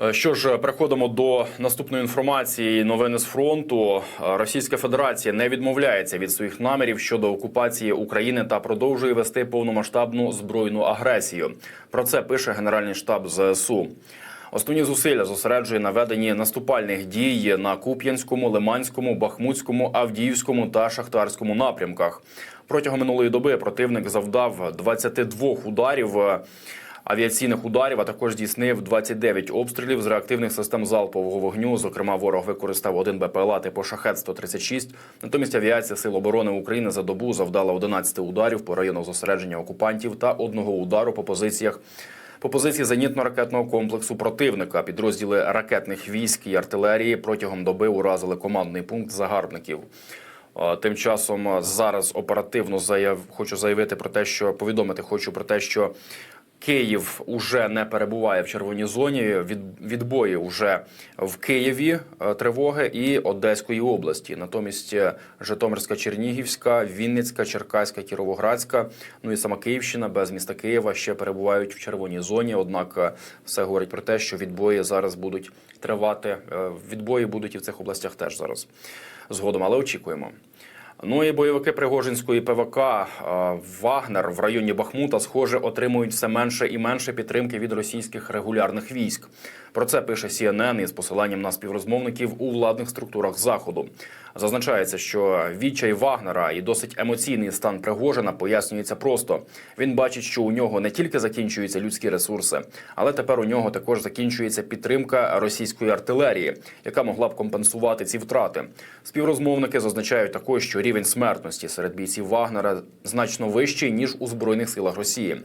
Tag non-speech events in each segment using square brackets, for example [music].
Е, Що ж, переходимо до наступної інформації. Новини з фронту. Е, Російська Федерація не відмовляється від своїх намірів щодо окупації України та продовжує вести повномасштабну збройну агресію. Про це пише Генеральний штаб ЗСУ. Основні зусилля зосереджує на веденні наступальних дій на Куп'янському, Лиманському, Бахмутському, Авдіївському та Шахтарському напрямках. Протягом минулої доби противник завдав 22 ударів. Авіаційних ударів, а також здійснив 29 обстрілів з реактивних систем залпового вогню. Зокрема, ворог використав один БПЛА типу шахет 136 Натомість авіація Сил оборони України за добу завдала 11 ударів по району зосередження окупантів та одного удару по позиціях. По позиції зенітно-ракетного комплексу противника підрозділи ракетних військ і артилерії протягом доби уразили командний пункт загарбників. Тим часом зараз оперативно заяв хочу заявити про те, що повідомити хочу про те, що Київ уже не перебуває в червоній зоні. Від відбої вже в Києві е, тривоги і Одеської області. Натомість е, Житомирська, Чернігівська, Вінницька, Черкаська, Кіровоградська, ну і сама Київщина без міста Києва ще перебувають в червоній зоні. Однак е, все говорить про те, що відбої зараз будуть тривати. Відбої будуть і в цих областях теж зараз згодом, але очікуємо. Ну і бойовики Пригожинської ПВК е, Вагнер в районі Бахмута, схоже, отримують все менше і менше підтримки від російських регулярних військ. Про це пише CNN із посиланням на співрозмовників у владних структурах заходу. Зазначається, що відчай Вагнера і досить емоційний стан Пригожина пояснюється просто. Він бачить, що у нього не тільки закінчуються людські ресурси, але тепер у нього також закінчується підтримка російської артилерії, яка могла б компенсувати ці втрати. Співрозмовники зазначають також, що рівень смертності серед бійців Вагнера значно вищий ніж у збройних силах Росії.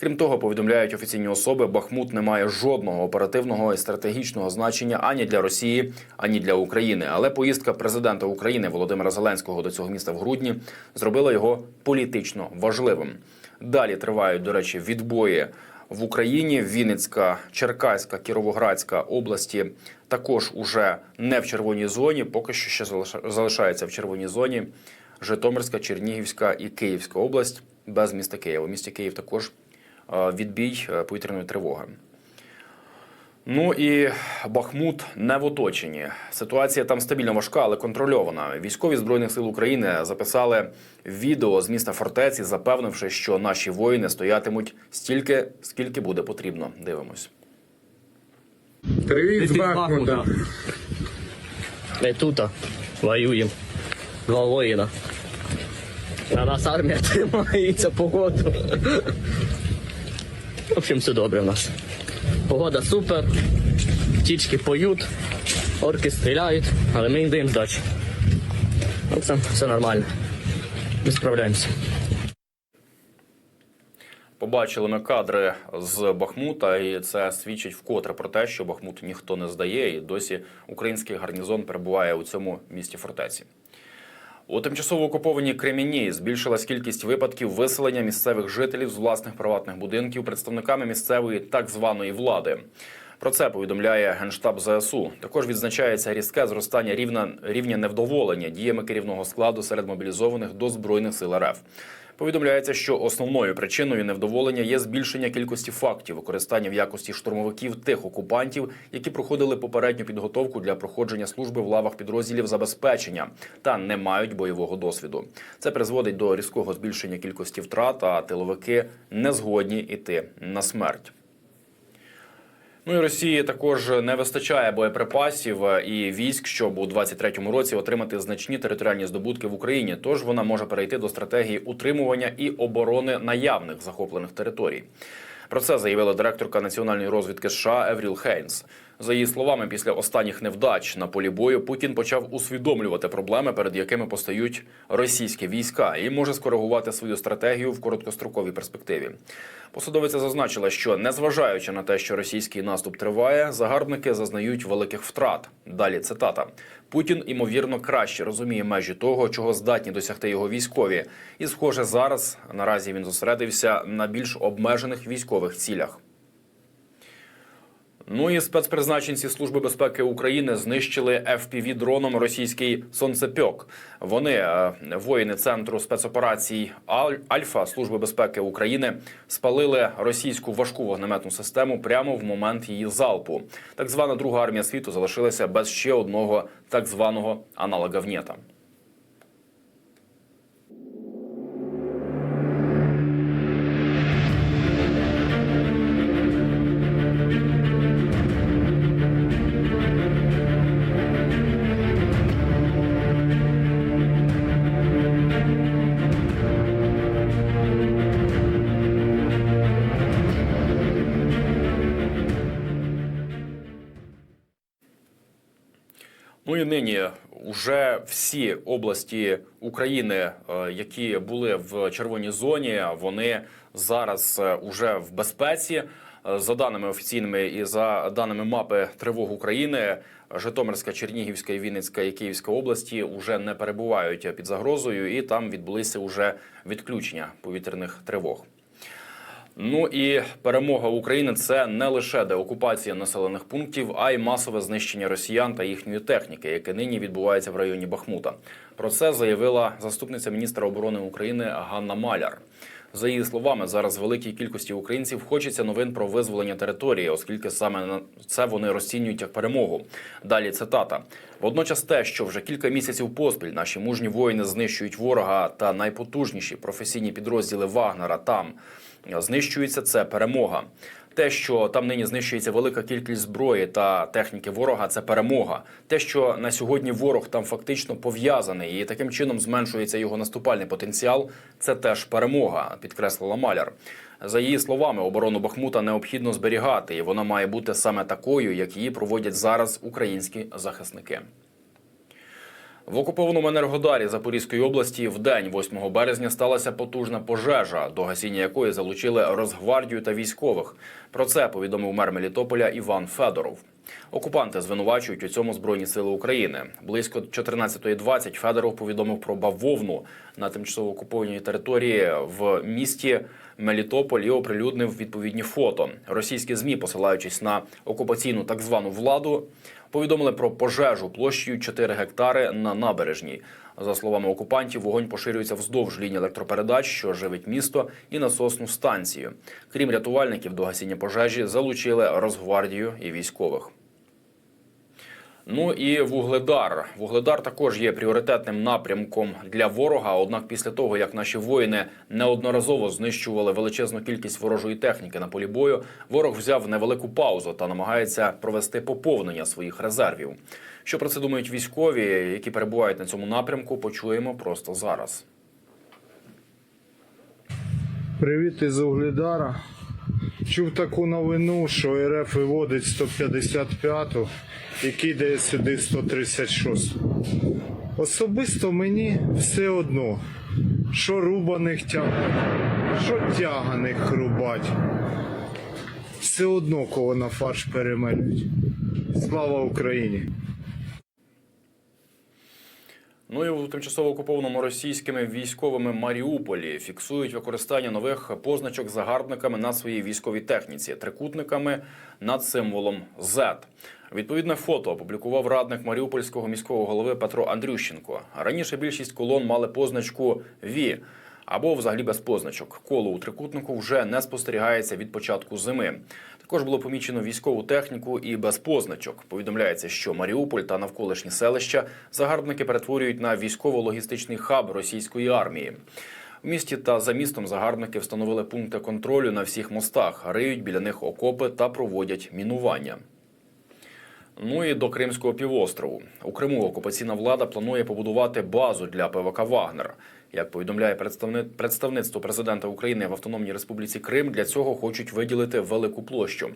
Крім того, повідомляють офіційні особи, Бахмут не має жодного оперативного і стратегічного значення ані для Росії, ані для України. Але поїздка президента України Володимира Зеленського до цього міста в грудні зробила його політично важливим. Далі тривають, до речі, відбої в Україні. Вінницька, Черкаська, Кіровоградська області також уже не в червоній зоні. Поки що ще залиша- залишається в червоній зоні. Житомирська, Чернігівська і Київська область без міста Києва. Місті Київ також відбій е, повітряної тривоги. Ну і Бахмут не в оточенні. Ситуація там стабільно важка, але контрольована. Військові збройних сил України записали відео з міста фортеці, запевнивши, що наші воїни стоятимуть стільки, скільки буде потрібно. Дивимось. Привіт з Бахмута. Ми тут воюємо. Два воїна. На нас армія [laughs] тримається погоду. В общем, все добре в нас. Погода супер, птічки поють, орки стріляють, але ми їм даємо здачі. Ну, це все нормально. Ми справляємося. Побачили ми кадри з Бахмута, і це свідчить вкотре про те, що Бахмут ніхто не здає, і досі український гарнізон перебуває у цьому місті фортеці. У тимчасово окупованій Креміні збільшилась кількість випадків виселення місцевих жителів з власних приватних будинків представниками місцевої так званої влади. Про це повідомляє генштаб ЗСУ. Також відзначається різке зростання рівня, рівня невдоволення діями керівного складу серед мобілізованих до збройних сил РФ. Повідомляється, що основною причиною невдоволення є збільшення кількості фактів використання в якості штурмовиків тих окупантів, які проходили попередню підготовку для проходження служби в лавах підрозділів забезпечення та не мають бойового досвіду. Це призводить до різкого збільшення кількості втрат, а тиловики не згодні йти на смерть. Ну і Росії також не вистачає боєприпасів і військ, щоб у 23-му році отримати значні територіальні здобутки в Україні. Тож вона може перейти до стратегії утримування і оборони наявних захоплених територій. Про це заявила директорка національної розвідки США Евріл Хейнс. За її словами, після останніх невдач на полі бою Путін почав усвідомлювати проблеми, перед якими постають російські війська, і може скоригувати свою стратегію в короткостроковій перспективі. Посадовиця зазначила, що незважаючи на те, що російський наступ триває, загарбники зазнають великих втрат. Далі цитата: Путін імовірно краще розуміє межі того, чого здатні досягти його військові, і, схоже, зараз наразі він зосередився на більш обмежених військових цілях. Ну і спецпризначенці Служби безпеки України знищили fpv дроном російський сонцепьок. Вони е, воїни центру спецоперацій Аль- Альфа Служби безпеки України спалили російську важку вогнеметну систему прямо в момент її залпу. Так звана друга армія світу залишилася без ще одного так званого аналога ВНЕТа. Нині вже всі області України, е, які були в червоній зоні, вони зараз е, уже в безпеці. Е, За даними офіційними і за даними мапи тривог України, Житомирська, Чернігівська, і Вінницька і Київська області вже не перебувають під загрозою, і там відбулися уже відключення повітряних тривог. Ну і перемога України це не лише деокупація населених пунктів, а й масове знищення росіян та їхньої техніки, яке нині відбувається в районі Бахмута. Про це заявила заступниця міністра оборони України Ганна Маляр. За її словами, зараз великій кількості українців хочеться новин про визволення території, оскільки саме на це вони розцінюють як перемогу. Далі цитата: водночас, те, що вже кілька місяців поспіль наші мужні воїни знищують ворога та найпотужніші професійні підрозділи Вагнера там знищується це перемога. Те, що там нині знищується велика кількість зброї та техніки ворога, це перемога. Те, що на сьогодні ворог там фактично пов'язаний і таким чином зменшується його наступальний потенціал, це теж перемога, підкреслила Маляр. За її словами, оборону Бахмута необхідно зберігати, і вона має бути саме такою, як її проводять зараз українські захисники. В окупованому Енергодарі Запорізької області в день 8 березня сталася потужна пожежа, до гасіння якої залучили Росгвардію та військових. Про це повідомив мер Мелітополя Іван Федоров. Окупанти звинувачують у цьому Збройні сили України. Близько 14.20 Федоров повідомив про бавовну на тимчасово окупованій території в місті Мелітополь і оприлюднив відповідні фото. Російські змі, посилаючись на окупаційну так звану владу, повідомили про пожежу площею 4 гектари на набережній. За словами окупантів, вогонь поширюється вздовж лінії електропередач, що живить місто, і насосну станцію. Крім рятувальників, до гасіння пожежі залучили Росгвардію і військових. Ну і вугледар. Вугледар також є пріоритетним напрямком для ворога. Однак, після того як наші воїни неодноразово знищували величезну кількість ворожої техніки на полі бою, ворог взяв невелику паузу та намагається провести поповнення своїх резервів. Що про це думають військові, які перебувають на цьому напрямку? Почуємо просто зараз. Привіт із Угледара. Чув таку новину, що РФ виводить 155-ту і кидає сюди 136. Особисто мені все одно, що рубаних тягнуть, що тяганих рубать. Все одно кого на фарш перемелюють. Слава Україні! Ну і у тимчасово окупованому російськими військовими Маріуполі фіксують використання нових позначок загарбниками на своїй військовій техніці, трикутниками над символом Z. Відповідне фото опублікував радник Маріупольського міського голови Петро Андрющенко. Раніше більшість колон мали позначку ВІ або взагалі без позначок. Коло у трикутнику вже не спостерігається від початку зими. Також було помічено військову техніку і без позначок. Повідомляється, що Маріуполь та навколишні селища загарбники перетворюють на військово-логістичний хаб російської армії. В місті та за містом загарбники встановили пункти контролю на всіх мостах, риють біля них окопи та проводять мінування. Ну і до Кримського півострову. У Криму окупаційна влада планує побудувати базу для ПВК Вагнер. Як повідомляє представництво президента України в Автономній Республіці Крим, для цього хочуть виділити велику площу.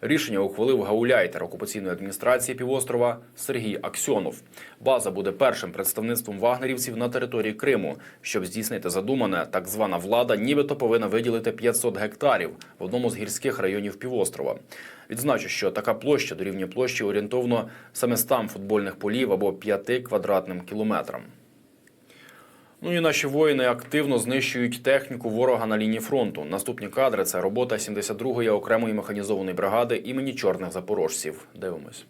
Рішення ухвалив гауляйтер окупаційної адміністрації півострова Сергій Аксьонов. База буде першим представництвом вагнерівців на території Криму. Щоб здійснити задумане, так звана влада нібито повинна виділити 500 гектарів в одному з гірських районів півострова. Відзначу, що така площа дорівнює площі орієнтовно 700 футбольних полів або 5 квадратним кілометрам. Ну і наші воїни активно знищують техніку ворога на лінії фронту. Наступні кадри це робота 72-ї окремої механізованої бригади імені чорних запорожців. Дивимось.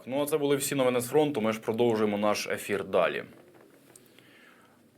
Так, ну а це були всі новини з фронту. Ми ж продовжуємо наш ефір далі.